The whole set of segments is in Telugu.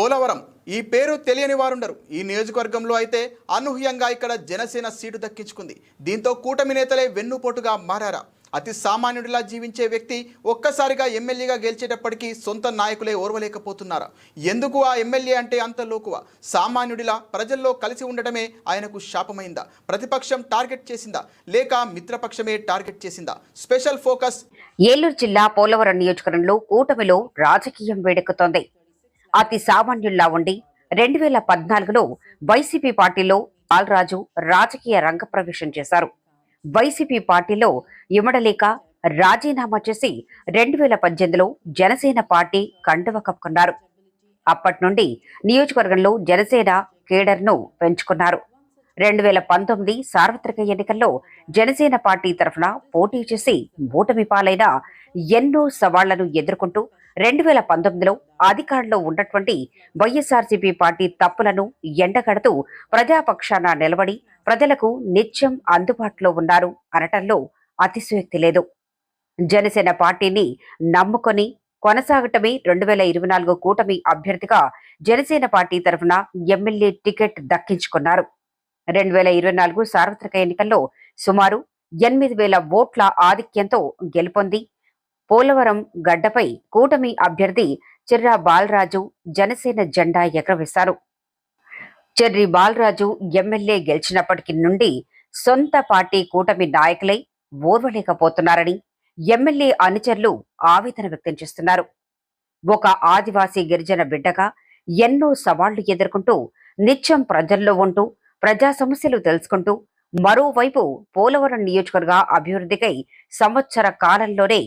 పోలవరం. ఈ పేరు తెలియని వారుండరు. ఈ నియోజకవర్గంలో అయితే అనూహ్యంగా ఇక్కడ జనసేన సీటు దక్కించుకుంది. దీంతో కూటమి నేతలే వెన్నుపోటుగా మారారా. అతి సామాన్యుడిలా జీవించే వ్యక్తి ఒక్కసారిగా ఎమ్మెల్యేగా గెలిచేటప్పటికీ సొంత నాయకులే ఓర్వలేకపోతున్నారు. ఎందుకు ఆ ఎమ్మెల్యే అంటే అంత లోకువ? సామాన్యుడిలా ప్రజల్లో కలిసి ఉండటమే ఆయనకు శాపమైందా? ప్రతిపక్షం టార్గెట్ చేసిందా? లేక మిత్రపక్షమే టార్గెట్ చేసిందా? స్పెషల్ ఫోకస్ ఏలూరు జిల్లా పోలవరం నియోజకవర్గంలో కూటమిలో రాజకీయం వేడెక్కుతోంది. అతి సామాన్యుల్లా ఉండి రెండు వేల పద్నాలుగులో వైసీపీ పార్టీలో బాలరాజు రాజకీయ రంగప్రవేశం చేశారు. వైసీపీ పార్టీలో ఇమడలేక రాజీనామా చేసి రెండు వేల పద్దెనిమిదిలో జనసేన పార్టీ కండువ కప్పుకున్నారు. అప్పటి నుండి నియోజకవర్గంలో జనసేన కేడర్ను పెంచుకున్నారు. రెండు వేల పంతొమ్మిది సార్వత్రిక ఎన్నికల్లో జనసేన పార్టీ తరఫున పోటీ చేసి ఓటమి పాలైన ఎన్నో సవాళ్ళను ఎదుర్కొంటూ రెండు వేల పంతొమ్మిదిలో అధికారంలో ఉన్నటువంటి వైఎస్ఆర్సీపీ పార్టీ తప్పులను ఎండగడుతూ ప్రజాపక్షాన నిలబడి ప్రజలకు నిత్యం అందుబాటులో ఉన్నారు అనటంలో అతిశయోక్తి లేదు. జనసేన పార్టీని నమ్ముకొని కొనసాగటమే రెండు వేల ఇరవై నాలుగు కూటమి అభ్యర్థిగా జనసేన పార్టీ తరఫున ఎమ్మెల్యే టికెట్ దక్కించుకున్నారు. రెండు వేల ఇరవై నాలుగు సార్వత్రిక ఎన్నికల్లో సుమారు ఎనిమిది వేల ఓట్ల ఆధిక్యంతో గెలుపొంది పోలవరం గడ్డపై కూటమి అభ్యర్థి చిర్రా బాలరాజు జనసేన జెండా ఎగరవేశారు. చెర్రి బాలరాజు ఎమ్మెల్యే గెలిచినప్పటికి నుండి సొంత పార్టీ కూటమి నాయకులై ఓర్వలేకపోతున్నారని ఎమ్మెల్యే అనుచరులు ఆవేదన వ్యక్తం చేస్తున్నారు. ఒక ఆదివాసీ గిరిజన బిడ్డగా ఎన్నో సవాళ్ళు ఎదుర్కొంటూ నిత్యం ప్రజల్లో ఉంటూ ప్రజా సమస్యలు తెలుసుకుంటూ మరోవైపు పోలవరం నియోజకవర్గ అభివృద్ధికై సంవత్సర కాలంలోనే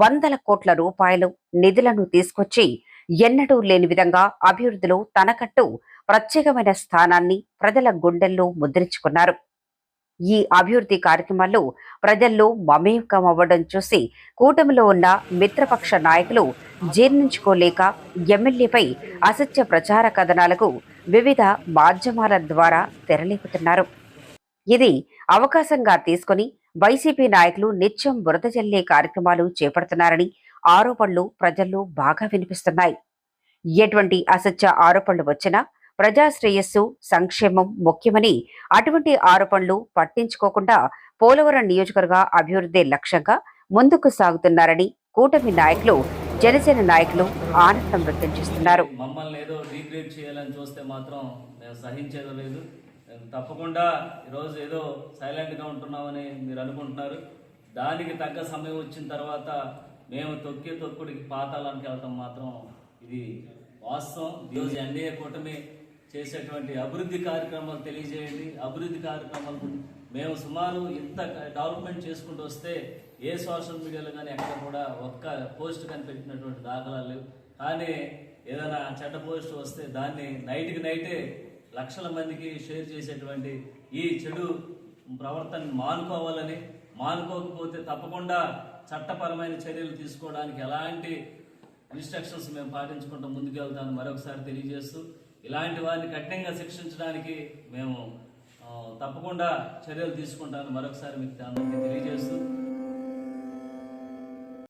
వందల కోట్ల రూపాయలు నిధులను తీసుకొచ్చి ఎన్నడూ లేని విధంగా అభివృద్ధిలో తనకట్టు ప్రత్యేకమైన స్థానాన్ని ప్రజల గుండెల్లో ముద్రించుకున్నారు. ఈ అభివృద్ధి కార్యక్రమాల్లో ప్రజల్లో మమేకం అవ్వడం చూసి కూటమిలో ఉన్న మిత్రపక్ష నాయకులు జీర్ణించుకోలేక ఎమ్మెల్యేపై అసత్య ప్రచార కథనాలకు వివిధ మాధ్యమాల ద్వారా తెరలేపుతున్నారు. ఇది అవకాశంగా తీసుకుని వైసీపీ నాయకులు నిత్యం బురద జల్లే కార్యక్రమాలు చేపడుతున్నారని ఆరోపణలు ప్రజల్లో బాగా వినిపిస్తున్నాయి. ఎటువంటి అసత్య ఆరోపణలు వచ్చినా ప్రజాశ్రేయస్సు సంక్షేమం ముఖ్యమని అటువంటి ఆరోపణలు పట్టించుకోకుండా పోలవరం నియోజకవర్గ అభివృద్ధి లక్ష్యంగా ముందుకు సాగుతున్నారని కూటమి నాయకులు జనసేన నాయకులు ఆనందం వ్యక్తం చేస్తున్నారు. మమ్మల్ని ఏదో రీక్రియేట్ చేయాలని చూస్తే మాత్రం మేము సహించేదో లేదు. తప్పకుండా ఈరోజు ఏదో సైలెంట్గా ఉంటున్నామని మీరు అనుకుంటున్నారు. దానికి తగ్గ సమయం వచ్చిన తర్వాత మేము తొక్కే తొక్కుడికి పాతాళానికి వెళ్తాం మాత్రం ఇది వాస్తవం. ఈరోజు ఎన్డీఏ కూటమి చేసేటువంటి అభివృద్ధి కార్యక్రమాలు తెలియజేయండి. అభివృద్ధి కార్యక్రమాలు మేము సుమారు ఇంత డెవలప్మెంట్ చేసుకుంటూ వస్తే ఏ సోషల్ మీడియాలో కానీ ఎక్కడ కూడా ఒక్క పోస్ట్ కనిపెట్టినటువంటి దాఖలాలు కానీ ఏదైనా చెడ్డ పోస్ట్ వస్తే దాన్ని నైట్కి నైటే లక్షల మందికి షేర్ చేసేటువంటి ఈ చెడు ప్రవర్తన మానుకోవాలని మానుకోకపోతే తప్పకుండా చట్టపరమైన చర్యలు తీసుకోవడానికి ఎలాంటి ఇన్స్ట్రక్షన్స్ మేము పాటించుకుంటూ ముందుకు మరొకసారి తెలియజేస్తూ ఇలాంటి వారిని కఠినంగా శిక్షించడానికి మేము తప్పకుండా చర్యలు తీసుకుంటాను మరొకసారి మీకు అందరికీ తెలియజేస్తూ